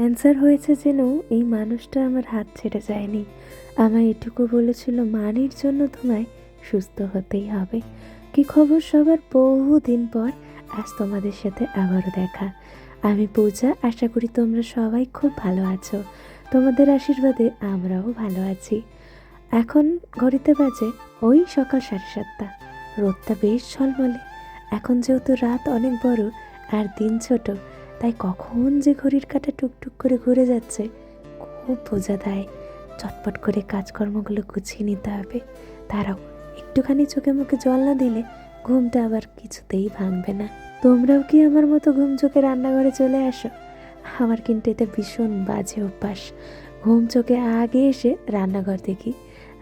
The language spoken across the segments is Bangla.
ক্যান্সার হয়েছে জেনেও এই মানুষটা আমার হাত ছেড়ে যায়নি। আমায় এটুকু বলেছিল, মানির জন্য তোমায় সুস্থ হতেই হবে। কি খবর সবার? বহুদিন পর আজ তোমাদের সাথে আবারও দেখা। আমি পূজা, আশা করি তোমরা সবাই খুব ভালো আছো। তোমাদের আশীর্বাদে আমরাও ভালো আছি। এখন ঘড়িতে বাজে ওই সকাল সাড়ে সাতটা। রোদটা বেশ ঝলমলে। এখন যেহেতু রাত অনেক বড় আর দিন ছোট তাই কখন যে ঘড়ির কাঁটা টুকটুক করে ঘুরে যাচ্ছে, খুব বোঝা দেয় চটপট করে কাজকর্মগুলো গুছিয়ে নিতে হবে। তারাও একটুখানি চোখে মুখে জল না দিলে ঘুমটা আবার কিছুতেই ভাঙবে না। তোমরাও কি আমার মতো ঘুম চোখে রান্নাঘরে চলে আসো? আমার কিন্তু এটা ভীষণ বাজে অভ্যাস। ঘুম চোখে আগে এসে রান্নাঘর দেখি।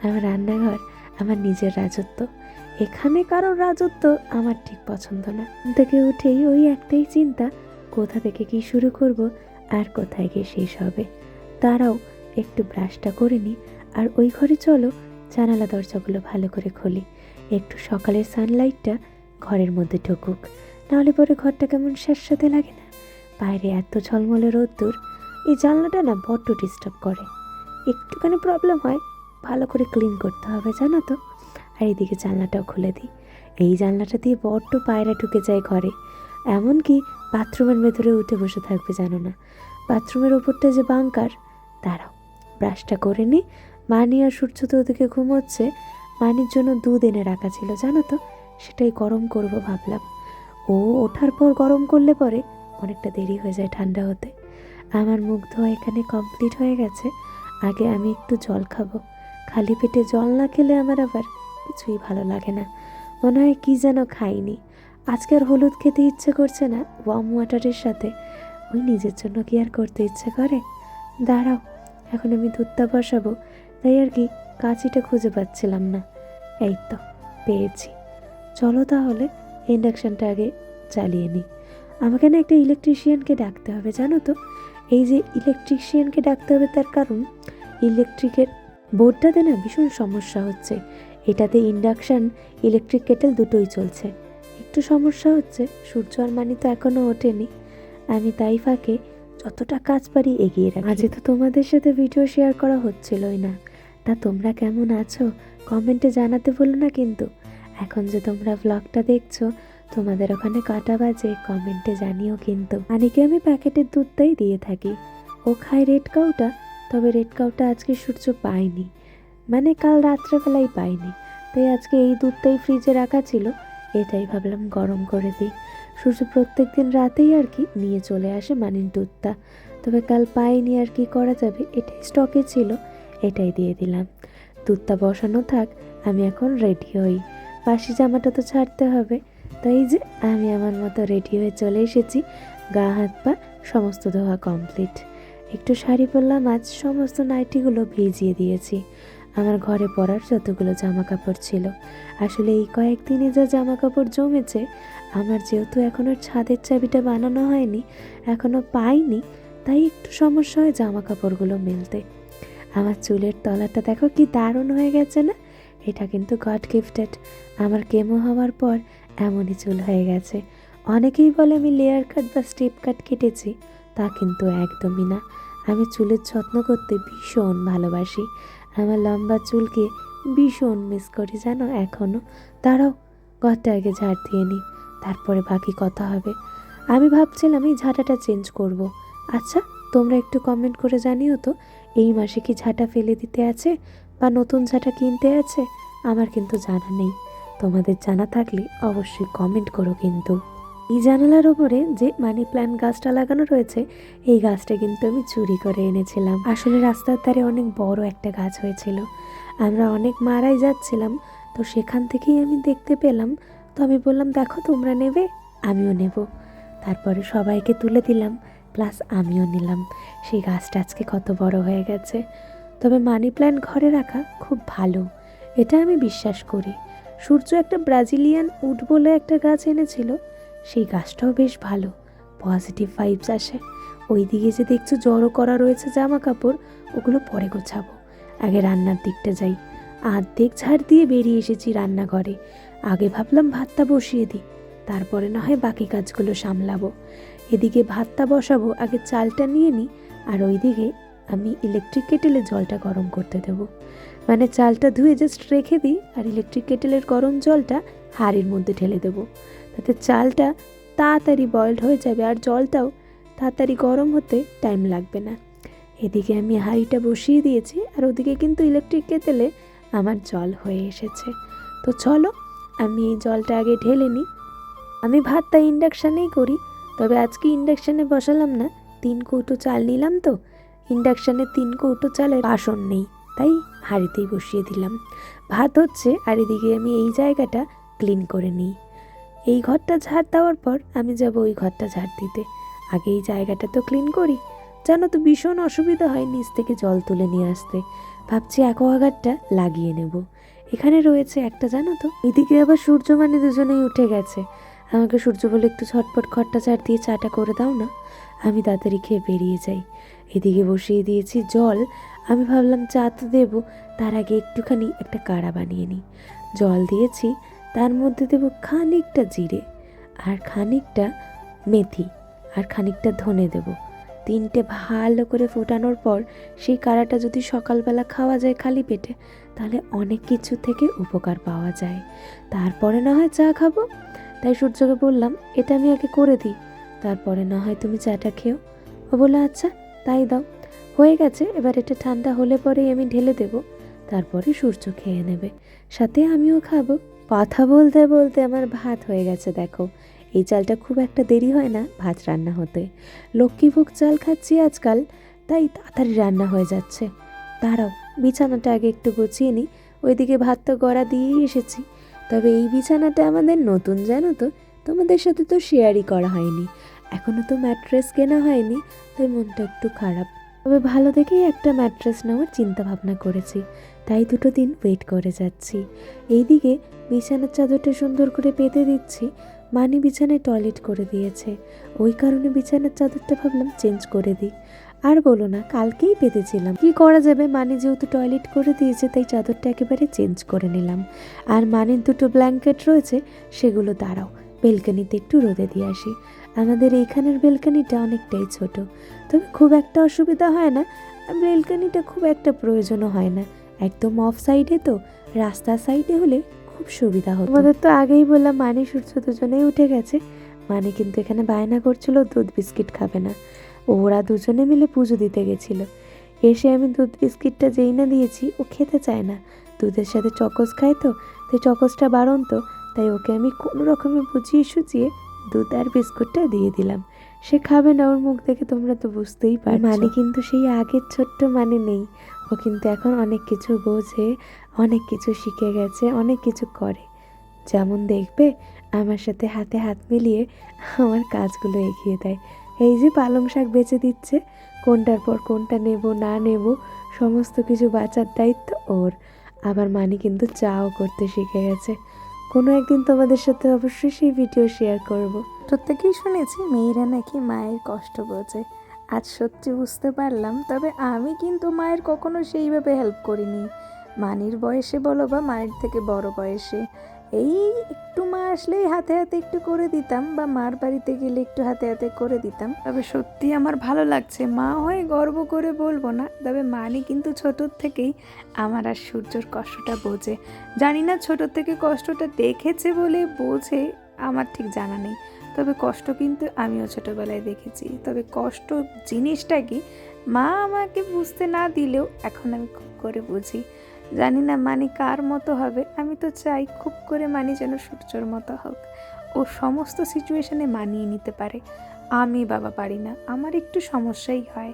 আমার রান্নাঘর আমার নিজের রাজত্ব। এখানে কারোর রাজত্ব আমার ঠিক পছন্দ না। থেকে উঠেই ওই একটাই চিন্তা কোথা থেকে কি শুরু করব আর কোথায় গিয়ে শেষ হবে? তারাও একটু ব্রাশটা করে নিই আর ওই ঘরে চলো, জানালা দরজাগুলো ভালো করে খুলি। একটু সকালের সানলাইটটা ঘরের মধ্যে ঢুকুক। নাহলে পরে ঘরটা কেমন স্যাঁতস্যাঁতে লাগে না। বাইরে এত ঝলমলে রোদ্দুর, এই জানলাটা না বড্ড ডিস্টার্ব করে। একটুখানি প্রবলেম হয়, ভালো করে ক্লিন করতে হবে, জানো তো। আর এদিকে জানলাটাও খুলে দিই। এই জানলাটা দিয়ে বড্ড পায়রা ঢুকে যায় ঘরে। এমনকি বাথরুমের ভেতরে উঠে বসে থাকবে, জানো না। বাথরুমের ওপরটা যে বাঙ্কার দাঁড়াও, ব্রাশটা করে নি। মানি আর সূর্য তো ওদিকে ঘুমোচ্ছে। মানির জন্য দুধ এনে রাখা ছিল, জানো তো? সেটাই গরম করব ভাবলাম। ও ওঠার পর গরম করলে পরে অনেকটা দেরি হয়ে যায় ঠান্ডা হতে। আমার মুখ ধোয়া এখানে কমপ্লিট হয়ে গেছে। আগে আমি একটু জল খাব। খালি পেটে জল না খেলে আমার আবার কিছুই ভালো লাগে না। মনে হয় কি যেন খাইনি। আজকে আর হলুদ খেতে ইচ্ছে করছে না ওয়ার্ম ওয়াটারের সাথে। ওই নিজের জন্য কি আর করতে ইচ্ছে করে? দাঁড়াও, এখন আমি দুধটা বসাবো। তাই আর কি, কাঁচিটা খুঁজে পাচ্ছিলাম না। এই তো, পেয়েছি। চলো তাহলে, ইন্ডাকশানটা আগে চালিয়ে নিই। আমাকে না একটা ইলেকট্রিশিয়ানকে ডাকতে হবে, জানো তো? এই যে ইলেকট্রিশিয়ানকে ডাকতে হবে তার কারণ ইলেকট্রিকের বোর্ডটাতে না ভীষণ সমস্যা হচ্ছে। এটাতে ইন্ডাকশান ইলেকট্রিক কেটেল দুটোই চলছে। একটু সমস্যা হচ্ছে, সূর্য আর মানি তো এখনও ওঠেনি। আমি তাই ফাঁকে যতটা কাজ পারি এগিয়ে রাখি। আজকে তো তোমাদের সাথে ভিডিও শেয়ার করা হচ্ছিলই না। তা তোমরা কেমন আছো? কমেন্টে জানাতে বলো না কিন্তু। এখন যে তোমরা ব্লগটা দেখছ, তোমাদের ওখানে কাটা বাজে কমেন্টে জানিও কিন্তু। আনিকে আমি প্যাকেটের দুধটাই দিয়ে থাকি। ও খায় রেড কাউটা তবে রেড কাউটা আজকে সূর্য পায়নি। মানে কাল রাত্রেবেলাই পাইনি তাই আজকে এই দুধটাই ফ্রিজে রাখা ছিল। এটাই ভাবলাম গরম করে দিই। সূর্য প্রত্যেক দিন রাতেই আর কি নিয়ে চলে আসে মানির দুধটা। তবে কাল পাইনি আর কি করা যাবে, এটাই স্টকে ছিল, এটাই দিয়ে দিলাম। দুধটা বসানো থাক, আমি এখন রেডি হই। বাসি জামাটা তো ছাড়তে হবে, তাই যে আমি আমার মতো রেডি হয়ে চলে এসেছি, গা, হাত, পা, সমস্ত ধোয়া কমপ্লিট। একটু শাড়ি পরলাম, আজ সমস্ত নাইটিগুলো ভিজিয়ে দিয়েছি। আমার ঘরে পরার যতগুলো জামা কাপড় ছিল, আসলে এই কয়েকদিনে যা জামা কাপড় জমেছে, আমার যেহেতু এখনও ছাদের চাবিটা বানানো হয়নি এখনও পাইনি, তাই একটু সমস্যা হয় জামা কাপড়গুলো মেলতে। আমার চুলের তলাটা দেখো কি দারুণ হয়ে গেছে না? এটা কিন্তু গড গিফটেড আমার কেমো হওয়ার পর এমনই চুল হয়ে গেছে। অনেকেই বলে আমি লেয়ার কাট বা স্টেপ কাট কেটেছি, তা কিন্তু একদমই না। আমি চুলের যত্ন করতে ভীষণ ভালোবাসি। আমার লম্বা চুলকে ভীষণ মিস করি, জানো? এখনও তারাও ঘরটা আগে ঝাড় দিয়ে নিই তারপরে বাকি কথা হবে। আমি ভাবছিলাম এই ঝাঁটাটা চেঞ্জ করব। আচ্ছা তোমরা একটু কমেন্ট করে জানিও তো, এই মাসে কি ঝাঁটা ফেলে দিতে আছে বা নতুন ঝাঁটা কিনতে আছে? আমার কিন্তু জানা নেই। তোমাদের জানা থাকলে অবশ্যই কমেন্ট করো কিন্তু। এই জানালার ওপরে যে মানি প্ল্যান্ট গাছটা লাগানো রয়েছে, এই গাছটা কিন্তু আমি চুরি করে এনেছিলাম। আসলে রাস্তার ধারে অনেক বড় একটা গাছ হয়েছিল। আমরা অনেক মারাই যাচ্ছিলাম, তো সেখান থেকেই আমি দেখতে পেলাম। তো আমি বললাম, দেখো, তোমরা নেবে, আমিও নেব। তারপরে সবাইকে তুলে দিলাম, প্লাস আমিও নিলাম। সেই গাছটা আজকে কত বড় হয়ে গেছে। তবে মানি প্ল্যান্ট ঘরে রাখা খুব ভালো, এটা আমি বিশ্বাস করি। সূর্য একটা ব্রাজিলিয়ান উড বলে একটা গাছ এনেছিল সেই গাছটাও বেশ ভালো। পজিটিভ ভাইবস আসে। ওই দিকে যে দেখছ জড়ো করা রয়েছে জামা কাপড় ওগুলো পরে গোছাবো। আগে রান্নার দিকটা যাই। আর্ধেক ঝাড় দিয়ে বেরিয়ে এসেছি রান্নাঘরে। আগে ভাবলাম ভাতটা বসিয়ে দিই। তারপরে না হয় বাকি কাজগুলো সামলাবো। এদিকে ভাতটা বসাবো, আগে চালটা নিয়ে নিই, আর ওইদিকে আমি ইলেকট্রিক কেটেলে জলটা গরম করতে দেবো। মানে চালটা ধুয়ে জাস্ট রেখে দিই, আর ইলেকট্রিক কেটেলের গরম জলটা হাড়ির মধ্যে ঢেলে দেবো। তাতে চালটা তাড়াতাড়ি বয়েলড হয়ে যাবে আর জলটাও তাড়াতাড়ি গরম হতে টাইম লাগবে না। এদিকে আমি হাঁড়িটা বসিয়ে দিয়েছি আর ওদিকে কিন্তু ইলেকট্রিক কেটেলে আমার জল হয়ে এসেছে। তো চলো, আমি এই জলটা আগে ঢেলে নিই। আমি ভাতটা ইন্ডাকশানেই করি, তবে আজকে ইন্ডাকশানে বসালাম না, তিন কৌটো চাল নিলাম তো ইন্ডাকশানে তিন কৌটো চালের বাসন নেই, তাই হাঁড়িতেই বসিয়ে দিলাম। ভাত হচ্ছে আর এদিকে আমি এই জায়গাটা ক্লিন করে নিই। এই ঘরটা ঝাড় দেওয়ার পর আমি যাব ওই ঘরটা ঝাড় দিতে। আগে এই জায়গাটা তো ক্লিন করি। জানো তো ভীষণ অসুবিধা হয় নিচ থেকে জল তুলে নিয়ে আসতে। ভাবছি অ্যাকোয়াগার্ডটা লাগিয়ে নেব। এখানে রয়েছে একটা, জানো তো? এদিকে আবার সূর্য মানে দুজনেই উঠে গেছে। আমাকে সূর্য বলে একটু ঝটপট খট্টা চার দিয়ে চাটা করে দাও না। আমি তাড়াতাড়ি খেয়ে বেরিয়ে যাই। এদিকে বসিয়ে দিয়েছি জল। আমি ভাবলাম চা তো দেবো। তার আগে একটুখানি একটা কাড়া বানিয়ে নিই। জল দিয়েছি। তার মধ্যে দেব খানিকটা জিরে আর খানিকটা মেথি আর খানিকটা ধনে দেব। তিনটে ভালো করে ফোটানোর পর সেই কাড়াটা যদি সকালবেলা খাওয়া যায় খালি পেটে, তাহলে অনেক কিছু থেকে উপকার পাওয়া যায়। তারপরে না হয় চা খাব। তাই সূর্যকে বললাম, এটা আমি আগে করে দিই। তারপরে না হয় তুমি চাটা খেও। ও বলল আচ্ছা তাই দাও। হয়ে গেছে, এবার এটা ঠান্ডা হলে পরেই আমি ঢেলে দেব। তারপরে সূর্য খেয়ে নেবে। সাথে আমিও খাব। কথা বলতে বলতে আমার ভাত হয়ে গেছে, দেখো। এই চালটা খুব একটা দেরি হয় না ভাত রান্না হতে। লক্ষ্মীভোগ চাল খাচ্ছি আজকাল, তাই তাড়াতাড়ি রান্না হয়ে যাচ্ছে। দাঁড়াও, বিছানাটা আগে একটু গুছিয়ে নিই ওইদিকে ভাত তো গড়া দিয়েই এসেছি। তবে এই বিছানাটা আমাদের নতুন, জানো তো? তোমাদের সাথে তো শেয়ারই করা হয়নি। এখনও তো ম্যাট্রেস কেনা হয়নি, তাই মনটা একটু খারাপ। তবে ভালো দেখেই একটা ম্যাট্রেস নেওয়ার চিন্তা ভাবনা করেছি। তাই দুটো দিন ওয়েট করে যাচ্ছি। এইদিকে বিছানার চাদরটা সুন্দর করে পেতে দিচ্ছি। মানি বিছানায় টয়লেট করে দিয়েছে। ওই কারণে বিছানার চাদরটা ভাবলাম চেঞ্জ করে দিই। আর বলো না, কালকেই পেতেছিলাম কি করা যাবে? মানি যেহেতু টয়লেট করে দিয়েছে, তাই চাদরটা একেবারে চেঞ্জ করে নিলাম। আর মানির দুটো ব্ল্যাঙ্কেট রয়েছে, সেগুলো দাঁড়াও বেলকানিতে একটু রোদে দিয়ে আসি। আমাদের এইখানের বেলকানিটা অনেকটাই ছোট। তবে খুব একটা অসুবিধা হয় না। বেলকানিটা খুব একটা প্রয়োজনও হয় না। একদম অফ সাইডে তো রাস্তার সাইডে হলে খুব সুবিধা হতো। আমাদের তো আগেই বললাম মানে সূর্য দুজনেই উঠে গেছে। মানে কিন্তু এখানে বায়না করছিল, দুধ বিস্কিট খাবে না। ওরা দুজনে মিলে পুজো দিতে গেছিল। এসে আমি দুধ বিস্কিটটা যেই না দিয়েছি, ও খেতে চায় না। দুধের সাথে চকস খায় তো তাই চকসটা বারণ তো তাই ওকে আমি কোনো রকমে বুঝিয়ে সুচিয়ে দুধ আর বিস্কুটটা দিয়ে দিলাম। সে খাবে না, ওর মুখ দেখে তোমরা তো বুঝতেই পারো মানে কিন্তু সেই আগের ছোট্ট মানে নেই। ও কিন্তু এখন অনেক কিছু বোঝে, অনেক কিছু শিখে গেছে, অনেক কিছু করে। যেমন দেখবে, আমার সাথে হাতে হাত মিলিয়ে আমার কাজগুলো এগিয়ে দেয়। এই যে পালং শাক বেচে দিচ্ছে, কোনটার পর কোনটা নেব, না নেব, সমস্ত কিছু বাঁচার দায়িত্ব ওর। আবার মানি কিন্তু চাও করতে শিখে গেছে। কোনো একদিন তোমাদের সাথে অবশ্যই সেই ভিডিও শেয়ার করব। প্রত্যেকেই শুনেছি, মেয়েরা নাকি মায়ের কষ্ট বোঝে। আজ সত্যি বুঝতে পারলাম, তবে আমি কিন্তু মায়ের কখনো সেইভাবে হেল্প করিনি। মানির বয়সে বলো বা মায়ের থেকে বড় বয়সে, এই একটু মা আসলেই হাতে হাতে একটু করে দিতাম বা মার বাড়িতে গেলে একটু হাতে হাতে করে দিতাম। তবে সত্যি আমার ভালো লাগছে, মা হয়ে গর্ব করে বলব না, তবে মানি কিন্তু ছোটোর থেকেই আমার আর সূর্যর কষ্টটা বোঝে। জানি না ছোট থেকে কষ্টটা দেখেছে বলে বোঝে, আমার ঠিক জানা নেই। তবে কষ্ট কিন্তু আমিও ছোটোবেলায় দেখেছি। তবে কষ্ট জিনিসটা কি? মা আমাকে বুঝতে না দিলেও এখন আমি খুব করে বুঝি। জানি না মানি কার মতো হবে। আমি তো চাই খুব করে মানি যেন সূর্যর মতো হোক। ও সমস্ত সিচুয়েশনে মানিয়ে নিতে পারে। আমি বাবা পারি না। আমার একটু সমস্যাই হয়।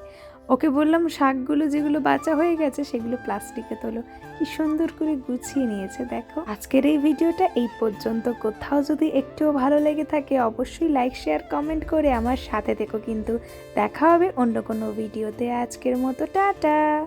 ওকে বললাম, শাকগুলো যেগুলো বাঁচা হয়ে গেছে, সেগুলো প্লাস্টিকে তোলো। কি সুন্দর করে গুছিয়ে নিয়েছে, দেখো। আজকের এই ভিডিওটা এই পর্যন্ত। কোথাও যদি একটুও ভালো লেগে থাকে, অবশ্যই লাইক শেয়ার কমেন্ট করে আমার সাথে থেকো কিন্তু। দেখা হবে অন্য কোনো ভিডিওতে। আজকের মতো, টাটা!